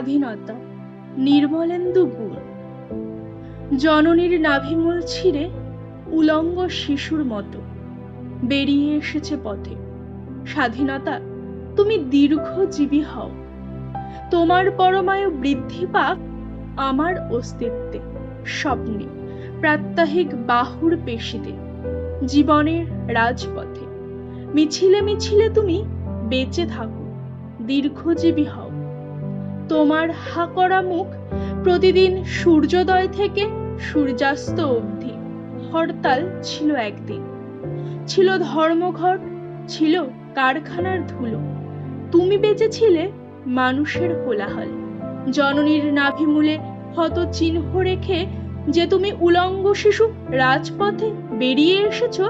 স্বাধীনতা, নির্মলেন্দু গুণ। জননীর নাভিমূল ছিঁড়ে উলঙ্গ শিশুর মতো বেরিয়ে এসেছে পথে। স্বাধীনতা, তুমি দীর্ঘজীবী হও। তোমার পরমায়ু বৃদ্ধি পাক আমার অস্তিত্বে। স্বপ্নে, প্রাত্যহিক বাহুর পেশিতে, জীবনের রাজপথে। মিছিলে মিছিলে তুমি বেঁচে থাকো, দীর্ঘজীবী হও। তোমার হা করা মুখ প্রতিদিন সূর্যোদয় থেকে সূর্যাস্ত অবধি। হরতাল ছিল একদিন। ছিল ধর্মঘট, ছিল কারখানার ধুলো। তুমি বেঁচেছিলে মানুষের কোলাহল। জননীর নাভিমূলে ক্ষত চিহ্ন রেখে যে তুমি উলঙ্গ শিশু রাজপথে বেরিয়ে এসেছ,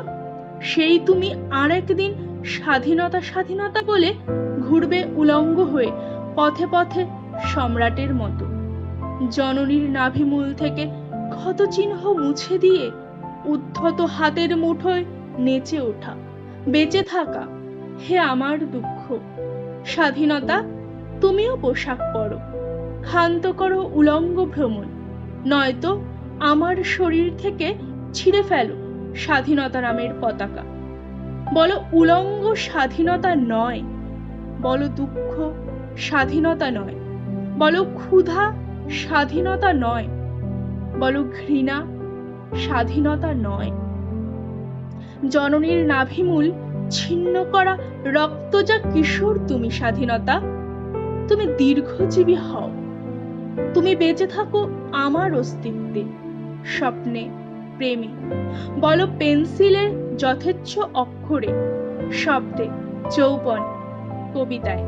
সেই তুমি আর একদিন স্বাধীনতা স্বাধীনতা বলে ঘুরবে উলঙ্গ হয়ে পথে পথে সম্রাটের মতো। জননীর নাভিমূল থেকে ক্ষত চিহ্ন মুছে দিয়ে উদ্ধত হাতের মুঠোয় নেচে ওঠা, বেঁচে থাকা, হে আমার দুঃখ। স্বাধীনতা, তুমিও পোশাক পরো, ক্ষান্ত করো উলঙ্গ ভ্রমণ, নয়তো আমার শরীর থেকে ছিঁড়ে ফেলো স্বাধীনতা নামের পতাকা। বলো, উলঙ্গ স্বাধীনতা নয়, বলো দুঃখ স্বাধীনতা নয়। বলো ক্ষুধা স্বাধীনতা নয়, বলো ঘৃণা স্বাধীনতা নয়। জননীর নাভিমূল ছিন্ন করা রক্তজা কিশোর তুমি স্বাধীনতা, তুমি দীর্ঘজীবী হও, তুমি বেঁচে থাকো আমার অস্তিত্বে, স্বপ্নে, প্রেমে। বলো পেন্সিলের যথেচ্ছ অক্ষরে, শব্দে, যৌবন, কবিতায়।